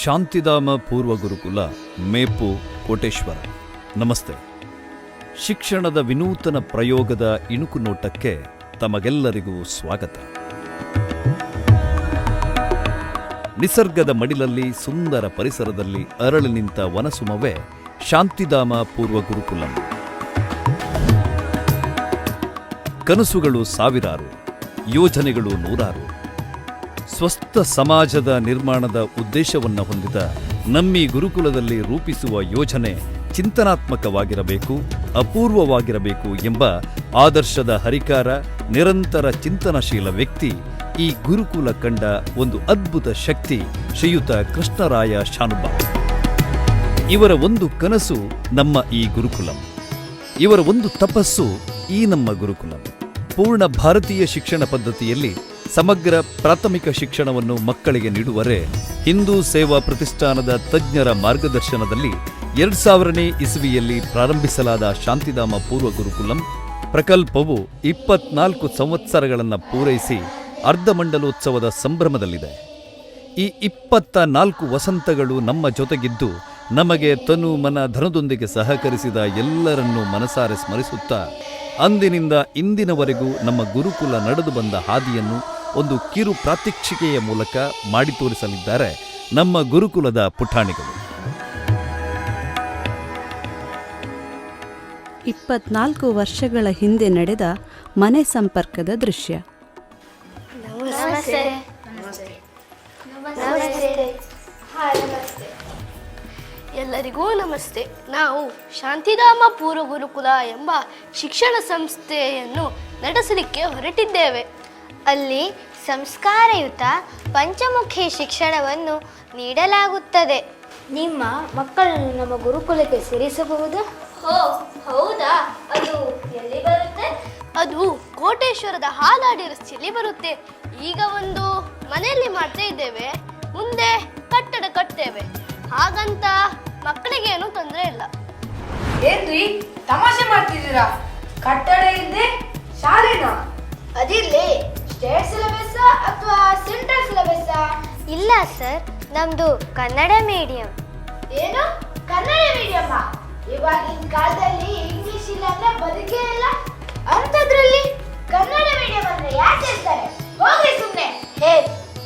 ಶಾಂತಿಧಾಮ ಪೂರ್ವ ಗುರುಕುಲ ಮೇಪು, ಕೋಟೇಶ್ವರ. ನಮಸ್ತೆ. ಶಿಕ್ಷಣದ ವಿನೂತನ ಪ್ರಯೋಗದ ಇಣುಕು ನೋಟಕ್ಕೆ ತಮಗೆಲ್ಲರಿಗೂ ಸ್ವಾಗತ. ನಿಸರ್ಗದ ಮಡಿಲಲ್ಲಿ, ಸುಂದರ ಪರಿಸರದಲ್ಲಿ ಅರಳಿ ನಿಂತ ವನಸುಮವೇ ಶಾಂತಿಧಾಮ ಪೂರ್ವ ಗುರುಕುಲಂ ಕನಸುಗಳು ಸಾವಿರಾರು, ಯೋಜನೆಗಳು ನೂರಾರು. ಸ್ವಸ್ಥ ಸಮಾಜದ ನಿರ್ಮಾಣದ ಉದ್ದೇಶವನ್ನು ಹೊಂದಿದ ನಮ್ಮಿ ಗುರುಕುಲದಲ್ಲಿ ರೂಪಿಸುವ ಯೋಜನೆ ಚಿಂತನಾತ್ಮಕವಾಗಿರಬೇಕು, ಅಪೂರ್ವವಾಗಿರಬೇಕು ಎಂಬ ಆದರ್ಶದ ಹರಿಕಾರ ನಿರಂತರ ಚಿಂತನಶೀಲ ವ್ಯಕ್ತಿ ಈ ಗುರುಕುಲ ಕಂಡ ಒಂದು ಅದ್ಭುತ ಶಕ್ತಿ ಶ್ರೀಯುತ ಕೃಷ್ಣರಾಯ ಶಾನುಬ ಇವರ ಒಂದು ಕನಸು ನಮ್ಮ ಈ ಗುರುಕುಲಂ. ಇವರ ಒಂದು ತಪಸ್ಸು ಈ ನಮ್ಮ ಗುರುಕುಲಂ. ಪೂರ್ಣ ಭಾರತೀಯ ಶಿಕ್ಷಣ ಪದ್ಧತಿಯಲ್ಲಿ ಸಮಗ್ರ ಪ್ರಾಥಮಿಕ ಶಿಕ್ಷಣವನ್ನು ಮಕ್ಕಳಿಗೆ ನೀಡುವರೆ ಹಿಂದೂ ಸೇವಾ ಪ್ರತಿಷ್ಠಾನದ ತಜ್ಞರ ಮಾರ್ಗದರ್ಶನದಲ್ಲಿ ಎರಡ್ ಸಾವಿರನೇ ಇಸವಿಯಲ್ಲಿ ಪ್ರಾರಂಭಿಸಲಾದ ಶಾಂತಿಧಾಮ ಪೂರ್ವ ಗುರುಕುಲಂ ಪ್ರಕಲ್ಪವು ಇಪ್ಪತ್ನಾಲ್ಕು ಸಂವತ್ಸರಗಳನ್ನು ಪೂರೈಸಿ ಅರ್ಧಮಂಡಲೋತ್ಸವದ ಸಂಭ್ರಮದಲ್ಲಿದೆ. ಈ ಇಪ್ಪತ್ತ ನಾಲ್ಕು ವಸಂತಗಳು ನಮ್ಮ ಜೊತೆಗಿದ್ದು ನಮಗೆ ತನು ಮನ ಧನದೊಂದಿಗೆ ಸಹಕರಿಸಿದ ಎಲ್ಲರನ್ನೂ ಮನಸಾರೆ ಸ್ಮರಿಸುತ್ತಾ ಅಂದಿನಿಂದ ಇಂದಿನವರೆಗೂ ನಮ್ಮ ಗುರುಕುಲ ನಡೆದು ಬಂದ ಹಾದಿಯನ್ನು ಒಂದು ಕಿರು ಪ್ರಾತ್ಯಕ್ಷಿಕೆಯ ಮೂಲಕ ಮಾಡಿ ತೋರಿಸಲಿದ್ದಾರೆ ನಮ್ಮ ಗುರುಕುಲದ ಪುಟಾಣಿಗಳು ಇಪ್ಪತ್ನಾಲ್ಕು ವರ್ಷಗಳ ಹಿಂದೆ ನಡೆದ ಮನೆ ಸಂಪರ್ಕದ ದೃಶ್ಯ. ನಮಸ್ತೆ. ನಮಸ್ತೆ. ಹಾಯ್ ನಮಸ್ತೆ. ಎಲ್ಲರಿಗೂ ನಮಸ್ತೆ. ನಾವು ಶಾಂತಿಧಾಮ ಪೂರ್ವ ಗುರುಕುಲ ಎಂಬ ಶಿಕ್ಷಣ ಸಂಸ್ಥೆಯನ್ನು ನಡೆಸಲಿಕ್ಕೆ ಹೊರಟಿದ್ದೇವೆ. ಅಲ್ಲಿ ಸಂಸ್ಕಾರಯುತ ಪಂಚಮುಖಿ ಶಿಕ್ಷಣವನ್ನು ನೀಡಲಾಗುತ್ತದೆ. ನಿಮ್ಮ ಮಕ್ಕಳನ್ನು ನಮ್ಮ ಗುರುಕುಲಕ್ಕೆ ಸೇರಿಸಬಹುದು? ಹೋ ಹೌದಾ? ಅದು ಎಲ್ಲಿ ಬರುತ್ತೆ? ಅದು ಕೋಟೇಶ್ವರದ ಹಾಲಾಡಿ ರಸ್ತೆಯಲ್ಲಿ ಬರುತ್ತೆ. ಈಗ ಒಂದು ಮನೆಯಲ್ಲಿ ಮಾಡ್ತಾ ಇದ್ದೇವೆ. ಮುಂದೆ ಕಟ್ಟಡ ಕಟ್ತೇವೆ. ಹಾಗಂತ ಮಕ್ಕಳಿಗೇನು ತೊಂದರೆ ಇಲ್ಲ. ಏನ್ರಿ ತಮಾಷೆ ಮಾಡ್ತಿದ್ದೀರಾ? ಕಟ್ಟಡ ಇಲ್ಲದೆ ಶಾಲೆನಾ? ಅದಿರ್ಲಿ ಸ್ಟೇಟ್ ಸಿಲೆಬಸ್ ಅಥವಾ ಸೆಂಟ್ರಲ್ ಸಿಲೆಬಸ್? ಇಲ್ಲ ಸರ್ ನಮ್ದು ಕನ್ನಡ ಮೀಡಿಯಂ. ಏನು? ಕನ್ನಡ ಮೀಡಿಯಂ ಇವಾಗಿನ ಕಾಲದಲ್ಲಿ ಇಂಗ್ಲಿಷ್ ಇಲ್ಲ ಅಂದ್ರೆ ಬದುಕೇ ಇಲ್ಲ. ಅಂತದ್ರಲ್ಲಿ ಕನ್ನಡ ಮೀಡಿಯಂ ಅಂದ್ರೆ ಯಾಕೆ ಹೇಳ್ತಾರೆ? ಹೋಗ್ರಿ ಸುಮ್ಮನೆ ಹೇ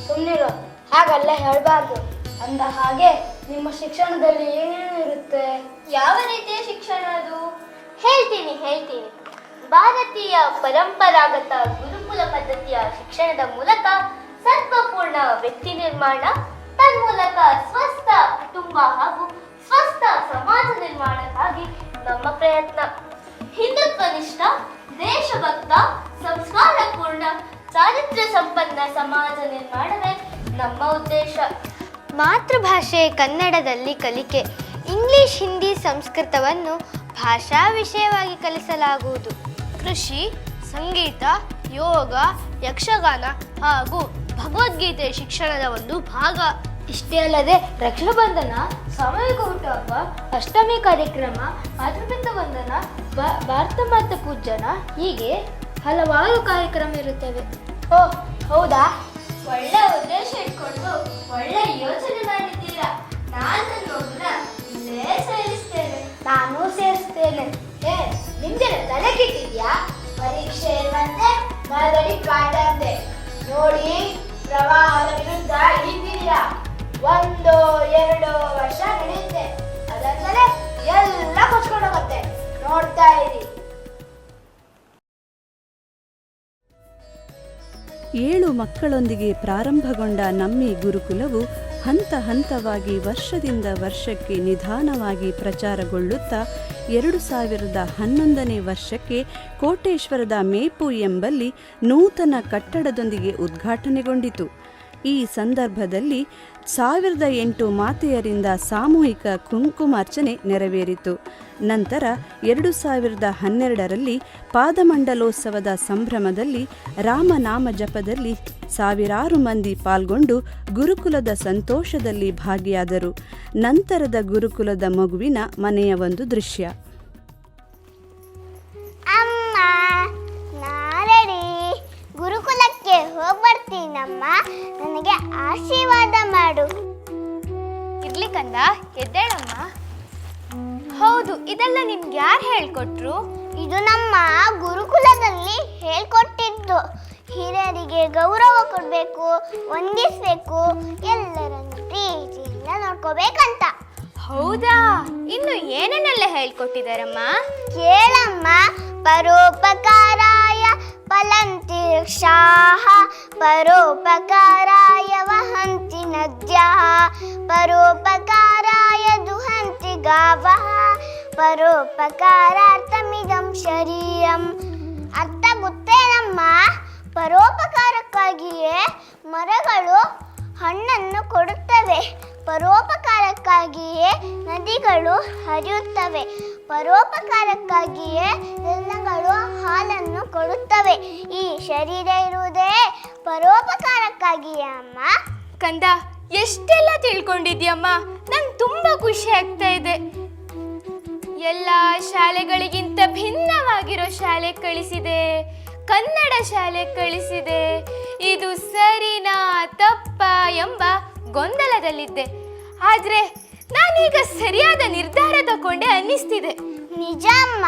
ಸುಮ್ಮನಿರು ಹಾಗಲ್ಲ ಹೇಳಬಾರ್ದು. ಅಂದ ಹಾಗೆ ನಿಮ್ಮ ಶಿಕ್ಷಣದಲ್ಲಿ ಏನೇನು ಇರುತ್ತೆ ಯಾವ ರೀತಿಯ ಶಿಕ್ಷಣ ಅದು? ಹೇಳ್ತೀನಿ ಹೇಳ್ತೀನಿ. ಭಾರತೀಯ ಪರಂಪರಾಗತ ಗುರುಕುಲ ಪದ್ಧತಿಯ ಶಿಕ್ಷಣದ ಮೂಲಕ ಸತ್ವಪೂರ್ಣ ವ್ಯಕ್ತಿ ನಿರ್ಮಾಣ, ತನ್ಮೂಲಕ ಸ್ವಸ್ಥ ಕುಟುಂಬ ಹಾಗೂ ಸ್ವಸ್ಥ ಸಮಾಜ ನಿರ್ಮಾಣಕ್ಕಾಗಿ ನಮ್ಮ ಪ್ರಯತ್ನ. ಹಿಂದುತ್ವನಿಷ್ಠ, ದೇಶಭಕ್ತ, ಸಂಸ್ಕಾರಪೂರ್ಣ ಚಾರಿತ್ರ್ಯ ಸಂಪನ್ನ ಸಮಾಜ ನಿರ್ಮಾಣವೇ ನಮ್ಮ ಉದ್ದೇಶ. ಮಾತೃಭಾಷೆ ಕನ್ನಡದಲ್ಲಿ ಕಲಿಕೆ. ಇಂಗ್ಲಿಷ್, ಹಿಂದಿ ಸಂಸ್ಕೃತವನ್ನು ಭಾಷಾ ವಿಷಯವಾಗಿ ಕಲಿಸಲಾಗುವುದು. ಕೃಷಿ ಸಂಗೀತ, ಯೋಗ, ಯಕ್ಷಗಾನ ಹಾಗೂ ಭಗವದ್ಗೀತೆ ಶಿಕ್ಷಣದ ಒಂದು ಭಾಗ. ಇಷ್ಟೇ ಅಲ್ಲದೆ ರಕ್ಷಾಬಂಧನ ಸಾಮೂಹಿಕ ಹುಟ್ಟುಹಬ್ಬ, ಅಷ್ಟಮಿ ಕಾರ್ಯಕ್ರಮ ಮಾತೃಪಿತ ವಂದನ ಭಾರತ ಮಾತ ಪೂಜನ ಹೀಗೆ ಹಲವಾರು ಕಾರ್ಯಕ್ರಮ ಇರುತ್ತವೆ. ಓ, ಹೌದಾ? ಒಳ್ಳೆ ಉದ್ದೇಶ ಇಟ್ಕೊಂಡು ಒಳ್ಳೆ ಯೋಚನೆ ಮಾಡಿದ್ದೀರಾ? ನಾನು ಸೇರಿಸ್ತೇನೆ. ನಾನು ಸೇರಿಸ್ತೇನೆ. ಒಂದು, ಎರಡು ವರ್ಷ ನಡೆಯುತ್ತೆ. ಅದಾದ್ಮೇಲೆ ಎಲ್ಲ ಕೊಚ್ಕೊಂಡು ಹೋಗುತ್ತೆ. ನೋಡ್ತಾ ಇರಿ. ಏಳು ಮಕ್ಕಳೊಂದಿಗೆ ಪ್ರಾರಂಭಗೊಂಡ ನಮ್ಮಿ ಗುರುಕುಲವು ಹಂತ ಹಂತವಾಗಿ ವರ್ಷದಿಂದ ವರ್ಷಕ್ಕೆ ನಿಧಾನವಾಗಿ ಪ್ರಚಾರಗೊಳ್ಳುತ್ತಾ, ಎರಡು ಸಾವಿರದ ಹನ್ನೊಂದನೇ ವರ್ಷಕ್ಕೆ ಕೋಟೇಶ್ವರದ ಮೇಪು ಎಂಬಲ್ಲಿ ನೂತನ ಕಟ್ಟಡದೊಂದಿಗೆ ಉದ್ಘಾಟನೆಗೊಂಡಿತು. ಈ ಸಂದರ್ಭದಲ್ಲಿ ಸಾವಿರದ ಎಂಟು ಮಾತೆಯರಿಂದ ಸಾಮೂಹಿಕ ಕುಂಕುಮಾರ್ಚನೆ ನೆರವೇರಿತು. ನಂತರ ಎರಡು ಸಾವಿರದ ಹನ್ನೆರಡರಲ್ಲಿ ಪಾದಮಂಡಲೋತ್ಸವದ ಸಂಭ್ರಮದಲ್ಲಿ ರಾಮನಾಮ ಜಪದಲ್ಲಿ ಸಾವಿರಾರು ಮಂದಿ ಪಾಲ್ಗೊಂಡು ಗುರುಕುಲದ ಸಂತೋಷದಲ್ಲಿ ಭಾಗಿಯಾದರು. ನಂತರದ ಗುರುಕುಲದ ಮಗುವಿನ ಮನೆಯ ಒಂದು ದೃಶ್ಯ. ಹೋಗ್ಬರ್ತೀನಮ್ಮ ನನಗೆ ಆಶೀರ್ವಾದ ಮಾಡು. ಇರ್ಲಿ ಕಂದ ಎದ್ದೇಳಮ್ಮ. ಹೌದು ಇದೆಲ್ಲ ನಿಮ್ಗೆ ಯಾರು ಹೇಳ್ಕೊಟ್ರು? ಇದು ನಮ್ಮ ಗುರುಕುಲದಲ್ಲಿ ಹೇಳ್ಕೊಟ್ಟಿದ್ದು. ಹಿರಿಯರಿಗೆ ಗೌರವ ಕೊಡಬೇಕು ವಂದಿಸಬೇಕು ಎಲ್ಲರನ್ನು ಪ್ರೀತಿಯಿಂದ ನೋಡ್ಕೋಬೇಕಂತ. ಹೌದಾ? ಇನ್ನು ಏನೇನೆಲ್ಲ ಹೇಳ್ಕೊಟ್ಟಿದಾರಮ್ಮ ಕೇಳಮ್ಮ ಪರೋಪಕಾರಾಯ ವೃಕ್ಷಾಃ ಪರೋಪಕಾರಾಯ ವಹಂತಿ ನದ್ಯಃ ಪರೋಪಕಾರಾಯ ದುಹಂತಿ ಗಾವಃ ಪರೋಪಕಾರಾರ್ಥಮಿದಂ ಶರೀರಂ ಅರ್ಥ ಗೊತ್ತೇನಮ್ಮ ಪರೋಪಕಾರಕ್ಕಾಗಿಯೇ ಮರಗಳು ಹಣ್ಣನ್ನು ಕೊಡುತ್ತವೆ, ಪರೋಪಕಾರಕ್ಕಾಗಿಯೇ ನದಿಗಳು ಹರಿಯುತ್ತವೆ. ಪರೋಪಕಾರಕ್ಕಾಗಿಯೇ ಎಲ್ಲಗಳು ಹಾಲನ್ನು ಕೊಡುತ್ತವೆ. ಈ ಶರೀರ ಇರುವುದೇ ಪರೋಪಕಾರಕ್ಕಾಗಿಯೇ, ಅಮ್ಮ? ಕಂದ, ಎಷ್ಟೆಲ್ಲ ತಿಳ್ಕೊಂಡಿದ್ಯಮ್ಮ ನಂಗೆ ತುಂಬಾ ಖುಷಿ ಆಗ್ತಾ ಇದೆ. ಎಲ್ಲ ಶಾಲೆಗಳಿಗಿಂತ ಭಿನ್ನವಾಗಿರೋ ಶಾಲೆ ಕಳಿಸಿದೆ. ಕನ್ನಡ ಶಾಲೆ ಕಳಿಸಿದೆ. ಇದು ಸರಿನಾ ತಪ್ಪ ಎಂಬ ಗೊಂದಲದಲ್ಲಿದ್ದೆ. ಆದ್ರೆ ನಾನೀಗ ಸರಿಯಾದ ನಿರ್ಧಾರ ತಗೊಂಡೆ ಅನ್ನಿಸ್ತಿದೆ. ನಿಜಮ್ಮ,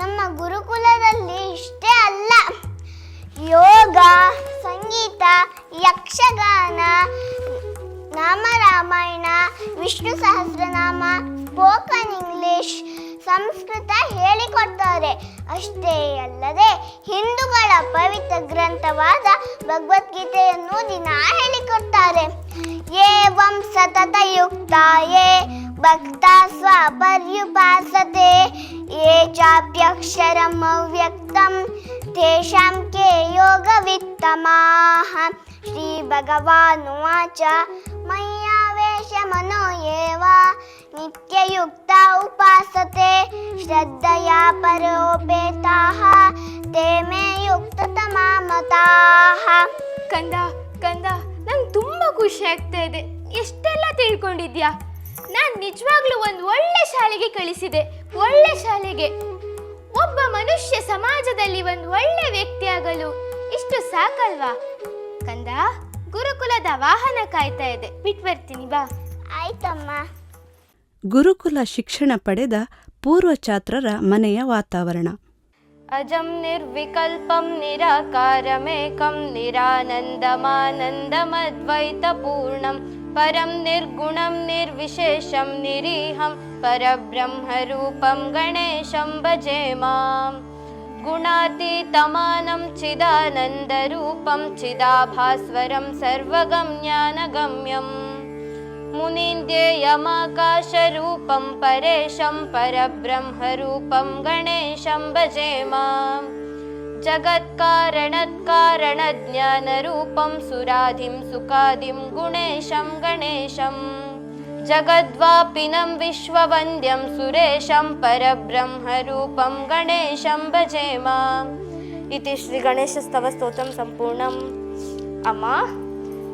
ನಮ್ಮ ಗುರುಕುಲದಲ್ಲಿ ಇಷ್ಟೇ ಅಲ್ಲ. ಯೋಗ, ಸಂಗೀತ, ಯಕ್ಷಗಾನ ನಾಮರಾಮಾಯಣ ವಿಷ್ಣು ಸಹಸ್ರನಾಮ ಸ್ಪೋಕನ್ ಇಂಗ್ಲಿಷ್ ಸಂಸ್ಕೃತ ಹೇಳಿಕೊಡ್ತಾರೆ ಅಷ್ಟೇ ಅಲ್ಲದೆ ಹಿಂದೂಗಳ ಪವಿತ್ರ ಗ್ರಂಥವಾದ ಭಗವದ್ಗೀತೆಯನ್ನು ದಿನ ಹೇಳಿಕೊಡ್ತಾರೆ. ಏವಂ ಸತತ ಯುಕ್ತಾಯೇ ಭಕ್ತ ಸ್ವಪರ್ಯುಪಾಸತೆ, ಯೇ ಚಾಪ್ಯಕ್ಷರಂ ಅವ್ಯಕ್ತಂ, ತೇಷಾಂ ಕೆ ಯೋಗವಿತ್ತಮಾಹ. ಶ್ರೀ ಭಗವಾನುವಾಚ ಮಯ್ಯಾವೇಶ ಮನೋ ಏವ ನಿತ್ಯಯುಕ್ತ ಉಪಾಸತೆ ಶ್ರದ್ಧಯಾ ಪರೋಪೇತಾಃ ತೇಮೇ ಮೇ ಯುಕ್ತತಮಾ ಮತಾಃ ಕಂದ ಕಂದ ನಂಗೆ ತುಂಬಾ ಖುಷಿ ಆಗ್ತಾ ಇದೆ. ಎಷ್ಟೆಲ್ಲ ತಿಳ್ಕೊಂಡಿದ್ಯಾ? ನಾನು ನಿಜವಾಗ್ಲೂ ಒಂದು ಒಳ್ಳೆ ಶಾಲೆಗೆ ಕಳಿಸಿದೆ. ಒಳ್ಳೆ ಶಾಲೆಗೆ. ಒಬ್ಬ ಮನುಷ್ಯ ಸಮಾಜದಲ್ಲಿ ಒಂದು ಒಳ್ಳೆ ವ್ಯಕ್ತಿಯಾಗಲು ಇಷ್ಟು ಸಾಕಲ್ವಾ? ಕಂದ ಗುರುಕುಲದ ವಾಹನ ಕಾಯ್ತಾ ಇದೆ. ಬಿಟ್ಬರ್ತೀನಿ ಬಾ. ಆಯ್ತಮ್ಮ. ಗುರುಕುಲ ಶಿಕ್ಷಣ ಪಡೆದ ಪೂರ್ವಚಾತ್ರರ ಮನೆಯ ವಾತಾವರಣ. ಅಜಂ ನಿರ್ವಿಕಲ್ಪಂ ನಿರಾಕಾರಮೇಕಂ ನಿರಾನಂದಮಾನಂದಮದ್ವೈತಪೂರ್ಣಂ ಪರಂ ನಿರ್ಗುಣಂ ನಿರ್ವಿಶೇಷಂ ನಿರೀಹಂ ಪರಬ್ರಹ್ಮರೂಪಂ ಗಣೇಶಂ ಭಜೆ ಮಾಂ. ಗುಣಾತೀತಮಾನಂ ಚಿದಾನಂದರೂಪಂ ಚಿದಾಭಾಸ್ವರಂ ಸರ್ವಗಮ್ಯಾನಗಮ್ಯಂ. ಪರಬ್ರಹ್ಮರೂಪಂ ಗಣೇಶಂ ಭಜೆ ಮಾಂ. ಜಗತ್ಕಾರಣತ್ಕಾರಣಜ್ಞಾನರೂಪಂ ಸುರಾಧಿಂ ಸುಖಾದಿಂ ಗುಣೇಶಂ ಗಣೇಶಂ. ಜಗದ್ವಾಪಿನಂ ವಿಶ್ವವಂದ್ಯಂ ಸುರೇಶಂ ಪರಬ್ರಹ್ಮರೂಪಂ ಗಣೇಶಂ ಭಜೆ ಮಾಂ. ಇತಿ ಶ್ರೀ ಗಣೇಶಸ್ತವ ಸ್ತೋತ್ರಂ ಸಂಪೂರ್ಣಂ. ಅಮ್ಮ.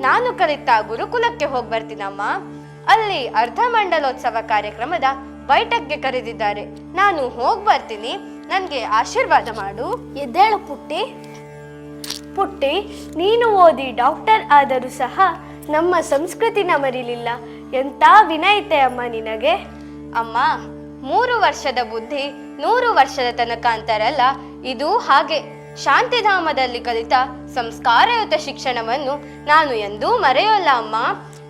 ನಾನು ಕಲಿತ ಗುರುಕುಲಕ್ಕೆ ಹೋಗಿ ಬರ್ತೀನಮ್ಮ. ಅಲ್ಲಿ ಅರ್ಧ ಮಂಡಲೋತ್ಸವ ಕಾರ್ಯಕ್ರಮದ ಬೈಠಕ್ಗೆ ಕರೆದಿದ್ದಾರೆ. ನಾನು ಹೋಗಿ ಬರ್ತೀನಿ. ನನಗೆ ಆಶೀರ್ವಾದ ಮಾಡು. ಎದ್ದೇಳು ಪುಟ್ಟಿ. ಪುಟ್ಟಿ ನೀನು ಓದಿ ಡಾಕ್ಟರ್ ಆದರೂ ಸಹ ನಮ್ಮ ಸಂಸ್ಕೃತಿನ ಮರಿಲಿಲ್ಲ ಎಂಥ ವಿನಯತೆ ಅಮ್ಮ ನಿನಗೆ. ಅಮ್ಮ ಮೂರು ವರ್ಷದ ಬುದ್ಧಿ ನೂರು ವರ್ಷದ ತನಕ ಅಂತಾರಲ್ಲ ಇದು ಹಾಗೆ. ಶಾಂತಿಧಾಮದಲ್ಲಿ ಕಲಿತ ಸಂಸ್ಕಾರಯುತ ಶಿಕ್ಷಣವನ್ನು ನಾನು ಎಂದೂ ಮರೆಯೋಲ್ಲ ಅಮ್ಮ.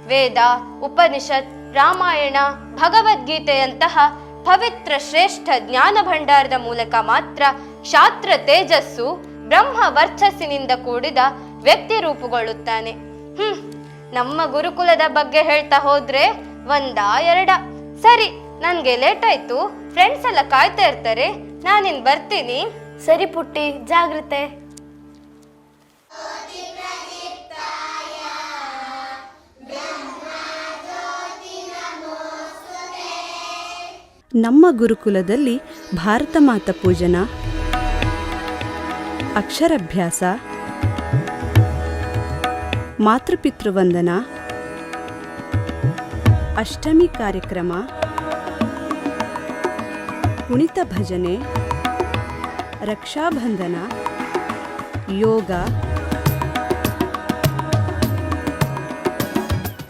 ವೇದ, ಉಪನಿಷತ್, ರಾಮಾಯಣ, ಭಗವದ್ಗೀತೆಯಂತಹ ಪವಿತ್ರ ಶ್ರೇಷ್ಠ ಜ್ಞಾನ ಭಂಡಾರದ ಮೂಲಕ ಮಾತ್ರ ಕ್ಷಾತ್ರ ತೇಜಸ್ಸು ಬ್ರಹ್ಮ ವರ್ಚಸ್ಸಿನಿಂದ ಕೂಡಿದ ವ್ಯಕ್ತಿ ರೂಪುಗೊಳ್ಳುತ್ತಾನೆ. ಹ್ಮ್, ನಮ್ಮ ಗುರುಕುಲದ ಬಗ್ಗೆ ಹೇಳ್ತಾ ಹೋದ್ರೆ ಒಂದ ಎರಡ. ಸರಿ, ನನ್ಗೆ ಲೇಟ್ ಆಯ್ತು. ಫ್ರೆಂಡ್ಸ್ ಎಲ್ಲ ಕಾಯ್ತಾ ಇರ್ತಾರೆ. ನಾನಿನ್ ಬರ್ತೀನಿ. ಸರಿ ಪುಟ್ಟಿ ಜಾಗ್ರತೆ. ನಮ್ಮ ಗುರುಕುಲದಲ್ಲಿ ಭಾರತ ಮಾತಾ ಪೂಜನ ಅಕ್ಷರಭ್ಯಾಸ ಮಾತೃಪಿತೃವಂದನ ಅಷ್ಟಮಿ ಕಾರ್ಯಕ್ರಮ ಕುಣಿತ ಭಜನೆ ರಕ್ಷಾಬಂಧನ ಯೋಗ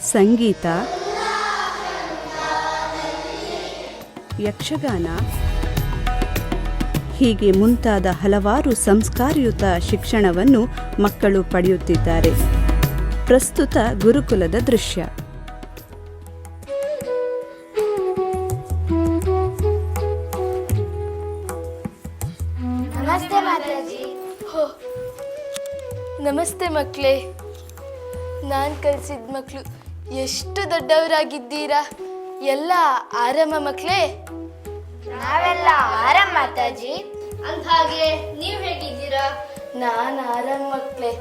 ಸಂಗೀತ ಯಕ್ಷಗಾನ ಹೀಗೆ ಮುಂತಾದ ಹಲವಾರು ಸಂಸ್ಕಾರಯುತ ಶಿಕ್ಷಣವನ್ನು ಮಕ್ಕಳು ಪಡೆಯುತ್ತಿದ್ದಾರೆ. ಪ್ರಸ್ತುತ ಗುರುಕುಲದ ದೃಶ್ಯ. ನಮಸ್ತೆ ಮಕ್ಕಳೇ. ನಾನು ಕಲಿಸಿದ ಮಕ್ಕಳು ಎಷ್ಟು ದೊಡ್ಡವರಾಗಿದ್ದೀರಾ? ಎಲ್ಲ ಆರಾಮ ಮಕ್ಕಳೇ ನಾವೆಲ್ಲ ಆರಾಮ ಮಾತಾಜಿ ಅಂದ್ಹಾಗೆ ನೀವು ಹೇಗಿದ್ದೀರಾ? ನಾನು ಆರಾಮ ಮಕ್ಕಳೇ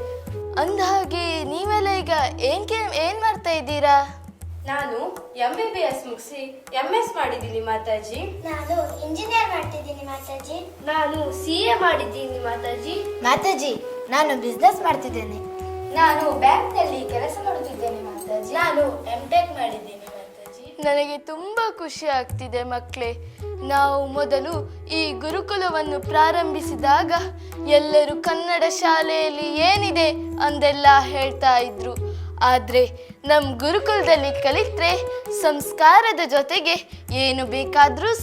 ಅಂದ್ಹಾಗೆ ನೀವೆಲ್ಲ ಈಗ ಏನ್ ಏನು ಏನ್ ಮಾಡ್ತಾ ಇದ್ದೀರಾ? ನಾನು ಎಂ ಬಿ ಬಿ ಎಸ್ ಮುಗಿಸಿ ಎಂ ಎಸ್ ಮಾಡಿದ್ದೀನಿ ಮಾತಾಜಿ. ನಾನು ಇಂಜಿನಿಯರ್ ಮಾಡ್ತಿದ್ದೀನಿ ಮಾತಾಜಿ. ನಾನು ಸಿ ಎ ಮಾಡಿದ್ದೀನಿ ಮಾತಾಜಿ. ಮಾತಾಜಿ ನಾನು ಬಿಸ್ನೆಸ್ ಮಾಡ್ತಿದ್ದೇನೆ. ನಾನು ಬ್ಯಾಂಕ್ನಲ್ಲಿ ಕೆಲಸ ಮಾಡುತ್ತಿದ್ದೇನೆ ಮಾತಾಜಿ. ನಾನು ಎಂ ಟೆಕ್ ಮಾಡಿದ್ದೇನೆ ಮಾತಾಜಿ. ನನಗೆ ತುಂಬಾ ಖುಷಿ ಆಗ್ತಿದೆ ಮಕ್ಕಳೇ ನಾವು ಮೊದಲು ಈ ಗುರುಕುಲವನ್ನು ಪ್ರಾರಂಭಿಸಿದಾಗ ಎಲ್ಲರೂ ಕನ್ನಡ ಶಾಲೆಯಲ್ಲಿ ಏನಿದೆ ಅಂದೆಲ್ಲ ಹೇಳ್ತಾ ಇದ್ರು. ಆದ್ರೆ ನಮ್ಮ ಗುರುಕುಲದಲ್ಲಿ ಕಲಿತ್ರೆ ಸಂಸ್ಕಾರದ ಜೊತೆಗೆ ಏನು ಬೇಕಾದರೂ